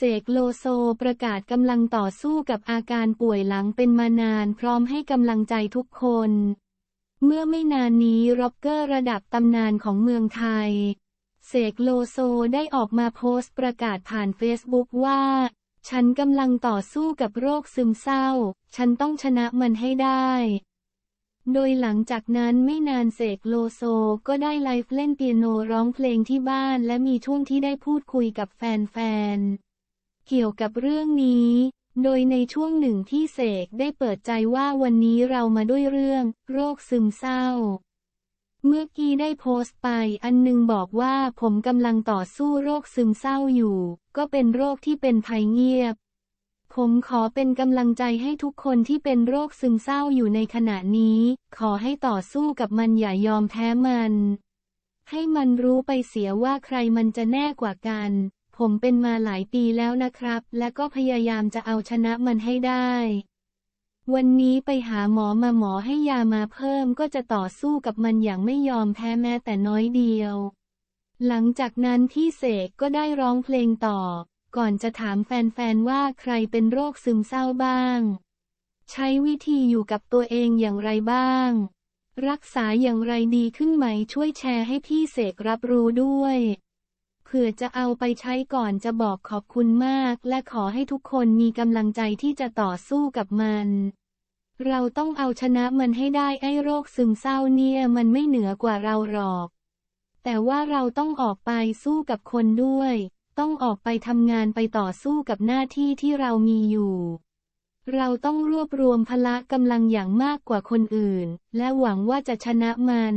เสกโลโซประกาศกำลังต่อสู้กับอาการป่วยหลังเป็นมานานพร้อมให้กำลังใจทุกคน เมื่อไม่นานนี้ร็อกเกอร์ระดับตำนานของเมืองไทย เสกโลโซได้ออกมาโพสต์ประกาศผ่านเฟซบุ๊กว่า ฉันกำลังต่อสู้กับโรคซึมเศร้า ฉันต้องชนะมันให้ได้โดยหลังจากนั้นไม่นานเสกโลโซก็ได้ไลฟ์เล่นเปียโนร้องเพลงที่บ้านและมีช่วงที่ได้พูดคุยกับแฟนๆ เกี่ยวกับเรื่องนี้ โดยในช่วงหนึ่งที่เสกได้เปิดใจว่าวันนี้เรามาด้วยเรื่อง โรคซึมเศร้า เมื่อกี้ได้โพสต์ไปอันหนึงบอกว่าผมกำลังต่อสู้โรคซึมเศร้าอยู่ ก็เป็นโรคที่เป็นภัยเงียบ ผมขอเป็นกำลังใจให้ทุกคนที่เป็นโรคซึมเศร้าอยู่ในขณะนี้ ขอให้ต่อสู้กับมันอย่ายอมแพ้มันให้มันรู้ไปเสียว่าใครมันจะแน่กว่ากัน ผมเป็นมาหลายปีแล้วนะครับ และก็พยายามจะเอาชนะมันให้ได้ วันนี้ไปหาหมอมาหมอให้ยามาเพิ่มก็จะต่อสู้กับมันอย่างไม่ยอมแพ้แม้แต่น้อยเดียว หลังจากนั้นพี่เสกก็ได้ร้องเพลงต่อ ก่อนจะถามแฟนๆว่าใครเป็นโรคซึมเศร้าบ้าง ใช้วิธีอยู่กับตัวเองอย่างไรบ้าง รักษาอย่างไรดีขึ้นไหมช่วยแชร์ให้พี่เสกรับรู้ด้วย เผื่อจะเอาไปใช้ก่อนจะบอกขอบคุณมาก และขอให้ทุกคนมีกำลังใจที่จะต่อสู้กับมัน เราต้องเอาชนะมันให้ได้ไอ้โรคซึมเศร้าเนี่ยมันไม่เหนือกว่าเราหรอก แต่ว่าเราต้องออกไปสู้กับคนด้วย ต้องออกไปทำงานไปต่อสู้กับหน้าที่ที่เรามีอยู่เราต้องรวบรวมพละกำลังอย่างมากกว่าคนอื่น และหวังว่าจะชนะมัน